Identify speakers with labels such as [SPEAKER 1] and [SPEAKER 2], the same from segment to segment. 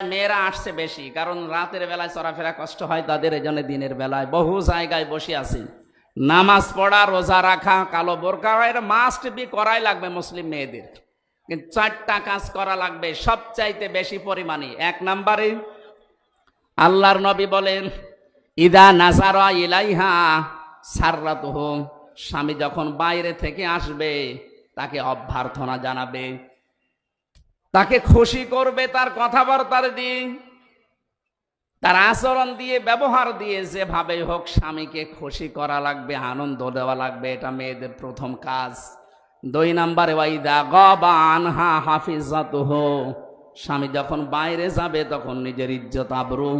[SPEAKER 1] মেয়েরা আসছে বেশি, কারণ রাতের বেলায় চলাফেরা কষ্ট হয় তাদের, এজন্য দিনের বেলায় বহু জায়গায় বসে আছি। নামাজ পড়া, রোজা রাখা, কালো বোরকা এটা মাস্ট বি করাই লাগবে মুসলিম মেয়েদের। কিন্তু চারটা কাজ করা লাগবে সবচাইতে বেশি পরিমাণে। এক নম্বরে, আল্লাহর নবী বলেন, ইদা নাজারা ইলাইহা সাররাত হোম স্বামী যখন বাইরে থেকে আসবে, তাকে অভ্যর্থনা জানাবে। তাকে খুশি করবে তার কথাবার্তার দিয়ে তার আচরণ দিয়ে, ব্যবহার দিয়ে যেভাবে হোক স্বামীকে খুশি করা লাগবে, আনন্দ দেওয়া লাগবে, এটা মেয়েদের প্রথম কাজ। দুই নম্বরে, ওয়াইদা গবা আনহা হাফিজাত হো স্বামী যখন বাইরে যাবে, তখন নিজের ইজ্জত আবরু।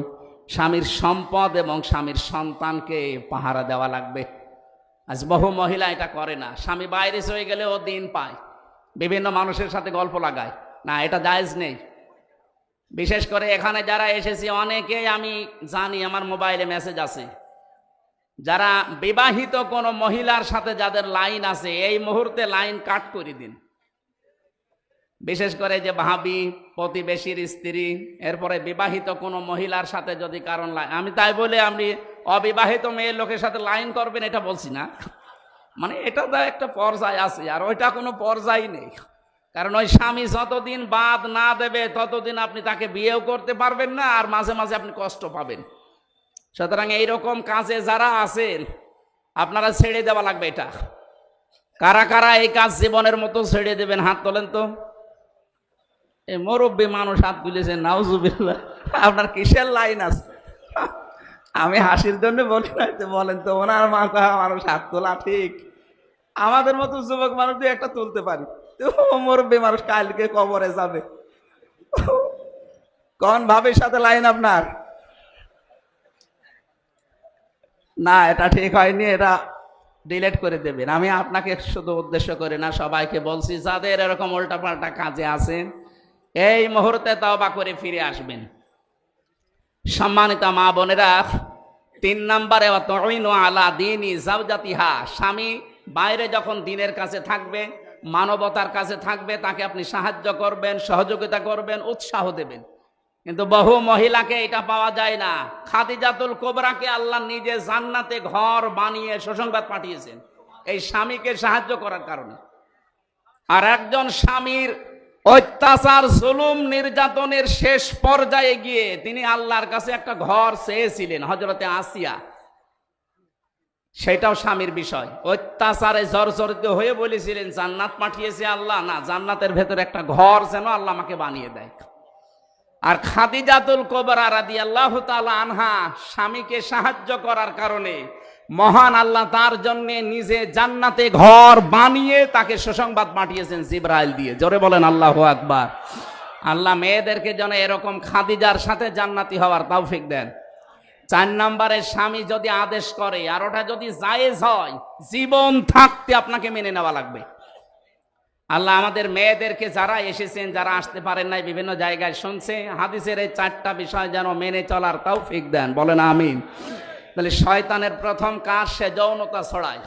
[SPEAKER 1] স্বামীর সম্পদ এবং স্বামীর সন্তানকে পাহারা দেওয়া লাগবে। আজ বহু মহিলা এটা করে না। স্বামী বাইরে চলে গেলে ও দিন পায়। বিভিন্ন মানুষের সাথে গল্প লাগায়। না, এটা জায়েজ নেই। বিশেষ করে এখানে যারা এসেছি, অনেকেই আমি জানি, আমার মোবাইলে মেসেজ আছে। যারা বিবাহিত কোনো মহিলার সাথে যাদের লাইন আছে, এই মুহূর্তে লাইন কাট করে দিন। বিশেষ করে যে ভাবি, প্রতিবেশীর স্ত্রী, এরপরে বিবাহিত কোনো মহিলার সাথে যদি কারণ আমি তাই বলে আপনি অবিবাহিত মেয়ের লোকের সাথে লাইন করবেন, এটা বলছি না। মানে এটা তো একটা পর্যায় আছে, আর ওইটা কোনো পর্যায় নেই। কারণ ওই স্বামী যতদিন বাদ না দেবে, ততদিন আপনি তাকে বিয়েও করতে পারবেন না, আর মাঝে মাঝে আপনি কষ্ট পাবেন। সুতরাং এইরকম কাজে যারা আছেন, আপনারা ছেড়ে দেওয়া লাগবে এটা। কারা কারা এই কাজ জীবনের মতো ছেড়ে দেবেন, হাত তোলেন তো। এই মুরব্বী মানুষ হাত তুলেছেন নাউজুবিল্লাহ, আপনার কিসের লাইন আছে? আমি হাসির জন্য বলি না বলেন তো, ওনার মাথা মানুষ হাত তোলা ঠিক। আমাদের মতো যুবক মানুষ একটা তুলতে পারি। তো মুরব্বী মানুষ কালকে কবরে যাবে। কোন ভাবের সাথে লাইন আপনার? না, এটা ঠিক হয়নি, এটা ডিলেট করে দেবেন। আমি আপনাকে শুধু উদ্দেশ্য করে না, সবাইকে বলছি, যাদের এরকম উল্টাপাল্টা কাজে আছেন, এই মুহূর্তে তওবা করে ফিরে আসবেন। সম্মানিত মা বোনেরা, তিন নম্বরে আলা দিনই জাউজাতিহা স্বামী বাইরে যখন দিনের কাছে থাকবে মানবতার কাছে থাকবে, তাকে আপনি সাহায্য করবেন, সহযোগিতা করবেন, উৎসাহ দেবেন। কিন্তু বহু মহিলাকে এটা পাওয়া যায় না। খাদিজাতুল কোবরাকে আল্লাহ নিজে জান্নাতে ঘর বানিয়ে সুসংবাদ পাঠিয়েছেন, এই স্বামীকে সাহায্য করার কারণে। আর একজন স্বামীর অত্যাচার, জুলুম, নির্যাতনের শেষ পর্যায়ে গিয়ে তিনি আল্লাহর কাছে একটা ঘর চেয়েছিলেন হজরতে আসিয়া। সেটাও স্বামীর বিষয়। অত্যাচারে জর্জরিত হয়ে বলেছিলেন, জান্নাত পাঠিয়েছে আল্লাহ। না, জান্নাতের ভেতরে একটা ঘর যেন আল্লাহ আমাকে বানিয়ে দেয়। আর খাদিজাতুল কোবরা রাদি আল্লাহ আনহা স্বামীকে সাহায্য করার কারণে মহান আল্লাহ তার জন্য নিজে জান্নাতে ঘর বানিয়ে তাকে সুসংবাদ পাঠিয়েছেন জিব্রাইল দিয়ে। জোরে বলেন, আল্লাহ আকবার। আল্লাহ মেয়েদেরকে যেন এরকম খাদিজার সাথে জান্নাতি হওয়ার তৌফিক দেন। চার নম্বরে স্বামী যদি আদেশ করে, আর ওটা যদি জায়েজ হয়, জীবন থাকতে আপনাকে মেনে নেওয়া লাগবে। আল্লাহ আমাদের মেয়েদেরকে যারা এসেছেন, যারা আসতে পারেন নাই, বিভিন্ন জায়গায় শুনছে, হাদিসের এই চারটা বিষয় যেন মেনে চলার তাও ফিক দেন। বলেন আমিন। তাহলে শয়তানের প্রথম কাজ, সে যৌনতা ছড়ায়।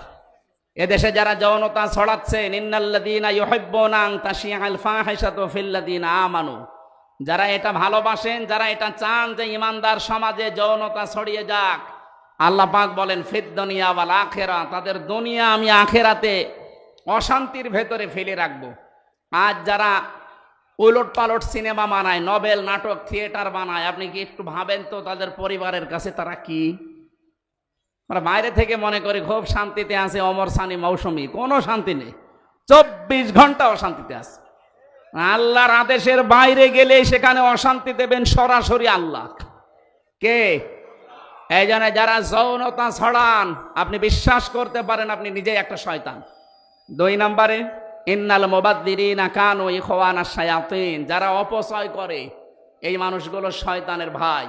[SPEAKER 1] এদেশে যারা যৌনতা ছড়াচ্ছে নিন্নাল্লাদিনা ইউহিব্বুনাং তাশিয়াল ফাহিশাতু ফিল্লাদিনা আমানু। যারা এটা ভালোবাসেন, যারা এটা চান যে ইমানদার সমাজে যৌনতা ছড়িয়ে যাক, আল্লাহ পাক বলেন, ফিদ দুনিয়া ওয়াল আখেরা, তাদের দুনিয়া আমি আখেরাতে অশান্তির ভেতরে ফেলে রাখব। আজ যারা উলট পালট সিনেমা বানায়, নভেল, নাটক, থিয়েটার বানায়, আপনি কি একটু ভাবেন তো তাদের পরিবারের কাছে তারা কি? আমরা বাইরে থেকে মনে করি খুব শান্তিতে আছে অমর সানি মৌসুমি, কোনো শান্তি নেই। চব্বিশ ঘণ্টা অশান্তিতে আছে। আল্লাহর আদেশের বাইরে গেলে সেখানে অশান্তি দেবেন সরাসরি আল্লাহ। কে? এই জন্য যারা যৌনতা ছড়ান, আপনি বিশ্বাস করতে পারেন আপনি নিজেই একটা শয়তান। দুই নম্বরে, ইন্নাল মোবাদ্দিরিনা কানো ইখওয়ানা শায়াতিন। যারা অপচয় করে, এই মানুষগুলো শয়তানের ভাই।